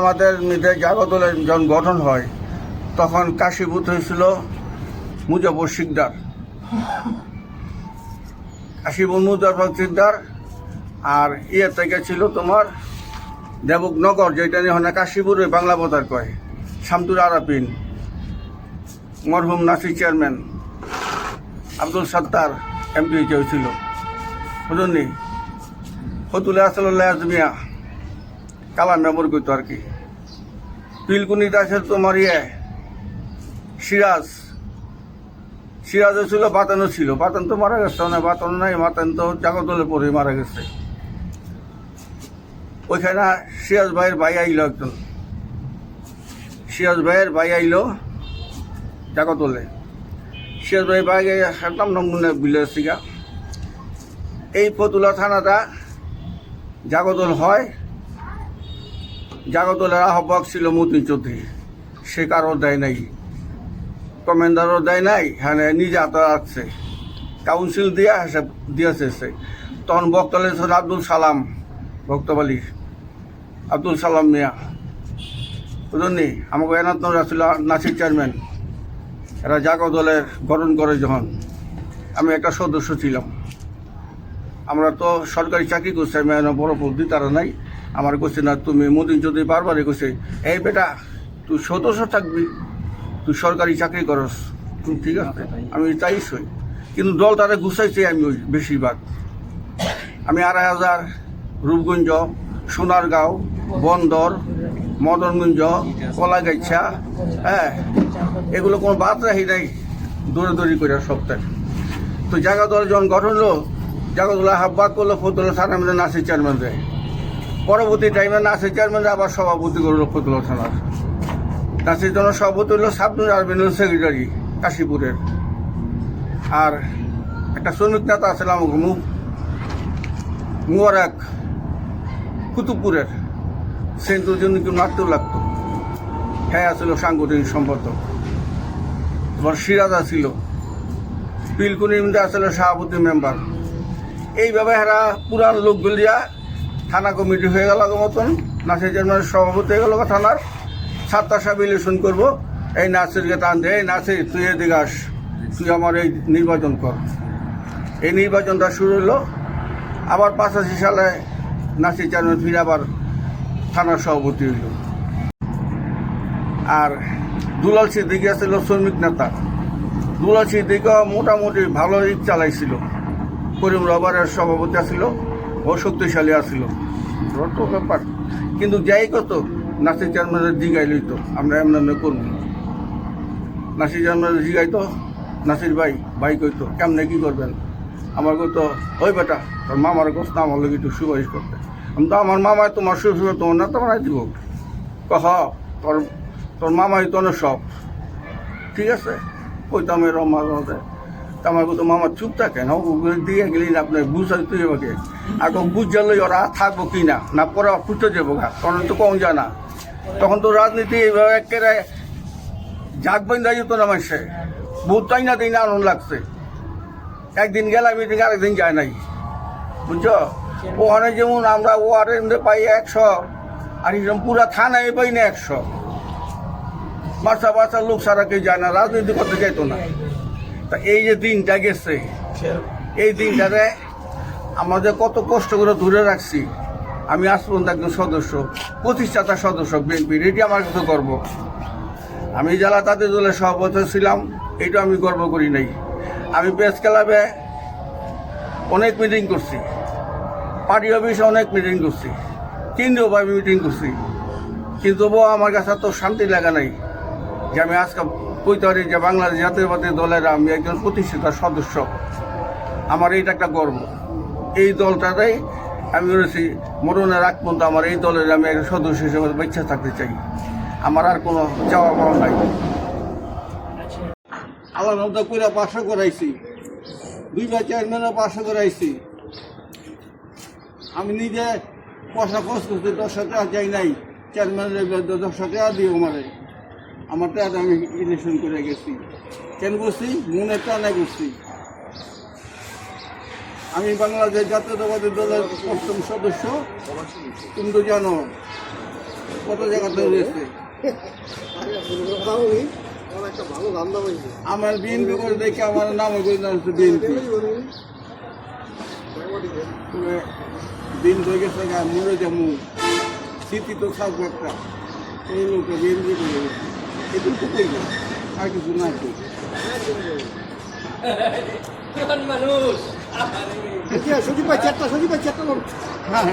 আমাদের মধ্যে জাগদলের যখন গঠন হয়, তখন কাশীভূত হয়েছিল মুজাফর শিকদার। কাশীপুর মুজাফর শিকদার আর ইয়ে থেকে ছিল তোমার দেবকনগর, যেটা নিয়ে হয় কাশীপুরে বাংলা বতার কয় শামতুর আরাপিন মরহুম নাসির চেয়ারম্যান, আব্দুল সত্তার এমপি হয়েছিল বুঝলি ফতুলে আসল লাজমিয়া কালা মেমর করতো আর কি। পিলকুনিতে আছে তোমার ইয়ে সিরাজ। সিরাজও ছিল, বাতানও ছিল। বাতান তো মারা গেছে না বাতান নাই, বাতান তো জাগতলে পরে মারা গেছে। ওইখানে সিরাজ ভাইয়ের ভাই আইলো একজন। সিরাজ ভাইয়ের ভাই আইলো জাগতলে সিরাজ ভাই ভাই একদম নমুনে বিলে এই ফতুলা থানাটা জাগতল হয় জাগতলের আহ্বায়ক ছিল মতিন চৌধুরী। সে কারও দেয় নাই। কমেন্ডারও দেয় নাই হ্যাঁ নিজে হাতে আসছে কাউন্সিল দিয়া দিয়েছে সে। তখন বক্তলে ছিল আব্দুল সালাম ভক্তবালী আব্দুল সালাম মিয়া বুঝলি আমাকে এনাতনরা ছিল নাসির চেয়ারম্যান। এরা জাগো দলের গঠন করে যখন। আমি একটা সদস্য ছিলাম। আমরা তো সরকারি চাকরি করছি, আমি বড় পদ্ধতি তারা নাই। আমার কইছে না তুমি মোদিন যদি বারবারই কইছে এই বেটা তুই সদস্য থাকবি তুই সরকারি চাকরি করস ঠিক আছে? আমি তাই সই। কিন্তু দল তারা গুছাইছে আমি ওই বেশিরভাগ। আমি আড়াই হাজার রূপগঞ্জ সোনারগাঁও বন্দর মদনগঞ্জ কলাগাইছা হ্যাঁ এগুলো কোনো বাদ রাখি নাই দৌড়াদৌড়ি করে সপ্তাহে তো জায়গা দল যখন গঠন হলো জায়গা দল হাব্বাক করল ফতুল্লা থানা মিলে নাসির চেয়ারম্যান দেয়। পরবর্তী টাইমে নাসির চেয়ারম্যান আবার সভাপতি করল ফতুল্লা থানার নাসির জন্য সভাপতি হলো সাবনুর আরবিনুল সেক্রেটারি কাশীপুরের। আর একটা শ্রমিক নেতা আছিল আমাকে মুখ মুবারক কুতুবপুরের সে জন্য কেউ নাড়তে লাগতো। হ্যাঁ আসছিল সাংগঠনিক সম্পাদক। তোমার সিরাজা ছিল। পিলকুনি মধ্যে আসলে সভাপতি মেম্বার এইভাবে এরা পুরান লোকগুলিয়া থানা কমিটি হয়ে গেল মতন। নাসির চেয়ারম্যানের সভাপতি হয়ে গেল থানার। সাতটা সাহেব ইলেকশন করব। এই নাসিরকে টান দে। এই নাসির, তুই এদিকে আস। তুই আমার এই নির্বাচন কর। এই নির্বাচনটা শুরু হলো। আবার পাঁচাশি সালে নাসির চেয়ারম্যান ফিরে আবার থানার সভাপতি হইল। আর দুলাল সিদ্দিকি ছিল শ্রমিক নেতা। দুলাল সিদ্দিকা মোটামুটি ভালো দিক চালাইছিল করিম রবারের সভাপতি ছিল ও শক্তিশালী আছিল। রত ব্যাপার। কিন্তু যাই কত, নাসির চেয়ারম্যানের জিগাই লইত, আমরা এমন এমনি করব। নাসির চেয়ারম্যানের জিগাইতো নাসির ভাই ভাই কইতো, কেমনে কি করবেন? আমার কইতো, ওই বেটা, তোর মামার গোস না আমার লোক একটু সুপারিশ করতে। আমি তো, আমার মামায় তোমার শ্বশুর তোমার না তোমার দিব। কহ তোর তোর মামাই তো অনেক সব ঠিক আছে? কইতাম এরম মাঝে। তা আমার কত মামা চুপ থাকে না? ওগুলো দিয়ে গেলি না আপনার বুঝাই তুই আমাকে। আগে বুঝালে ওরা থাকব কি না? না পরে ফুটে যাব গা। কারণ তো কম যায় না তখন তো রাজনীতি এইভাবে একেবারে জাগ বন্ধা যেত না মানুষে বহুত তাই না দিন আনন্দ লাগছে। একদিন গেলাম মিটিং আরেকদিন যায় নাই। বুঝছ? ওখানে যেমন আমরা ওয়ার্ডের মধ্যে পাই একশো, আর এরকম পুরা থানায় পাই না একশো। বাচ্চা বাচ্চা লোক সারা কেউ যায় না, রাজনীতি করতে যাইতো না। তা এই যে দিনটা গেছে এই দিনটাতে আমাদের কত কষ্ট করে ধরে রাখছি। আমি আজ পর্যন্ত একজন সদস্য প্রতিষ্ঠাতা সদস্য বিএনপির এটি আমার কাছে গর্ব। আমি যারা তাদের দলের সভাপতি ছিলাম এটা আমি গর্ব করি নাই। আমি প্রেস ক্লাবে অনেক মিটিং করছি। পার্টি অফিসে অনেক মিটিং করছি। কেন্দ্রীয়ভাবে মিটিং করছি। কিন্তু আমার কাছে তো শান্তি লাগা নাই যে আমি আজকে কইতে পারি যে বাংলাদেশ জাতীয়বাদী দলের আমি একজন প্রতিষ্ঠিত সদস্য। আমার এইটা একটা গর্ব। এই দলটাতেই আমি বলেছি মরণের আগ পর্যন্ত আমার এই দলের আমি একজন সদস্য হিসেবে বেঁচে থাকতে চাই। আমার আর কোনো চাওয়া পাওয়া নাই। আল্লাহ রমদা করে পাশে করাইছি। দুইবার চেয়ারম্যানও পাশে করাইছি। আমি নিজে পয়সা খরচ করছি, দশ টাকা যাই নাই। চেয়ারম্যানের দশ টাকা দিয়ে আমারে। আমার টাকা আমি ইলেকশন করে গেছি। কেন করছি? মনে টানা করছি। আমি বাংলাদেশ জাতীয়তাবাদী দলের অষ্টম সদস্য। তুমি তো জানো কত জায়গাতে রয়েছে। আমার বিএনপি করে দেখে আমার নাম নাম বিএনপি দিন হয়ে গেছে মরে যাব। স্মৃতি তো থাকব একটা। এই লোকটা বিএনপি করে তো করব আর কিছু না তো সজীব ভাই চারটা হ্যাঁ।